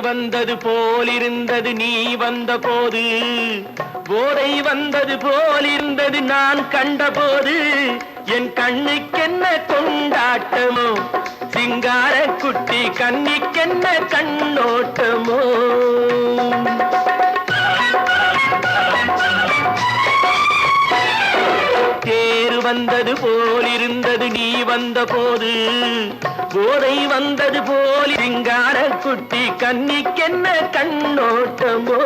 வந்தது போலிருந்தது நீ வந்த போது. போதை வந்தது போலிருந்தது நான் கண்டபோது என் கண்ணுக்கென்ன கொண்டாட்டமோ? சிங்கார குட்டி கண்ணிக்கென்ன கண்ணோட்டமோ? வந்தது போலிருந்தது நீ வந்த போது போதை வந்தது போல் சிங்கார குட்டி கண்ணிக்கென்ன கண்ணோட்டமோ?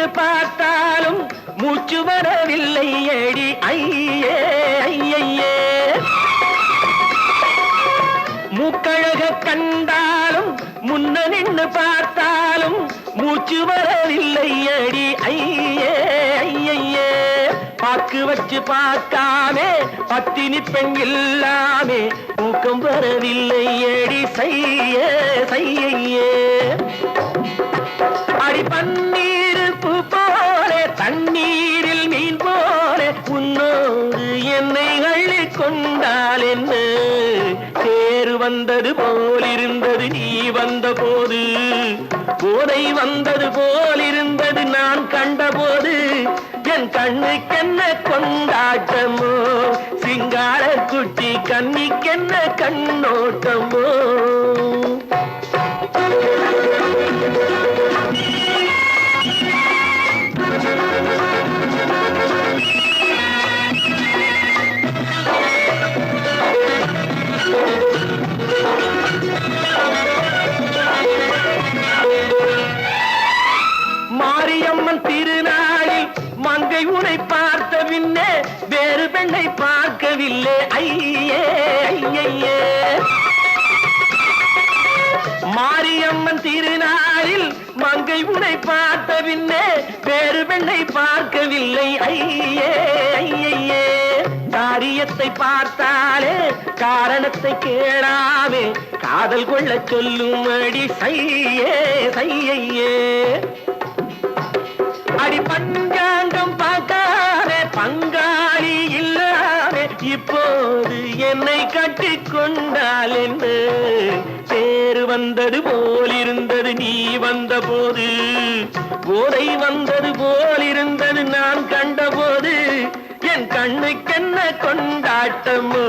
நின்னு பார்த்தாலும் மூச்சு வரவில்லை ஏடி. ஐயே ஐயையே. மூக்கழக கண்டாலும் முன்ன நின்னு பார்த்தாலும் மூச்சு வரவில்லை அடி ஐயே ஐயையே. பாக்கு வச்சு பார்க்காமே பத்தினி பெண் இல்லாமே தூக்கம் வரவில்லை அடி செய்ய செய்யே. கொண்டால் என்ன? தேர் வந்தது போலிருந்தது நீ வந்த போது. போதை வந்தது போலிருந்தது நான் கண்டபோது என் கண்ணுக்கென்ன கொண்டாட்டமோ? சிங்கார குட்டி கண்ணிக்கென்ன கண்ணோட்டமோ? மாரியம்மன் திருநாளில் மங்கை உனை பார்த்த பின்னே வேறு பெண்ணை பார்க்கவில்லை. ஐயே ஐயையே. மாரியம்மன் திருநாளில் மங்கை உனை பார்த்த பின்னே வேறு பெண்ணை பார்க்கவில்லை. ஐயே ஐயையே. காரியத்தை பார்த்தாலே காரணத்தை கேளாமே. காதல் கொள்ள சொல்லும் அடி சையே சையையே. பஞ்சாங்கம் பார்க்காத பங்காளி இல்லாத இப்போது என்னை கட்டி கொண்டால் என்ன? பேரு வந்தது போலிருந்தது நீ வந்த போது போதை வந்தது போலிருந்தது நான் கண்டபோது. என் கண்ணுக்கென்ன கொண்டாட்டமோ?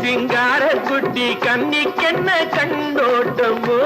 சிங்கார குட்டி கண்ணிக்கென்ன கண்டோட்டமோ?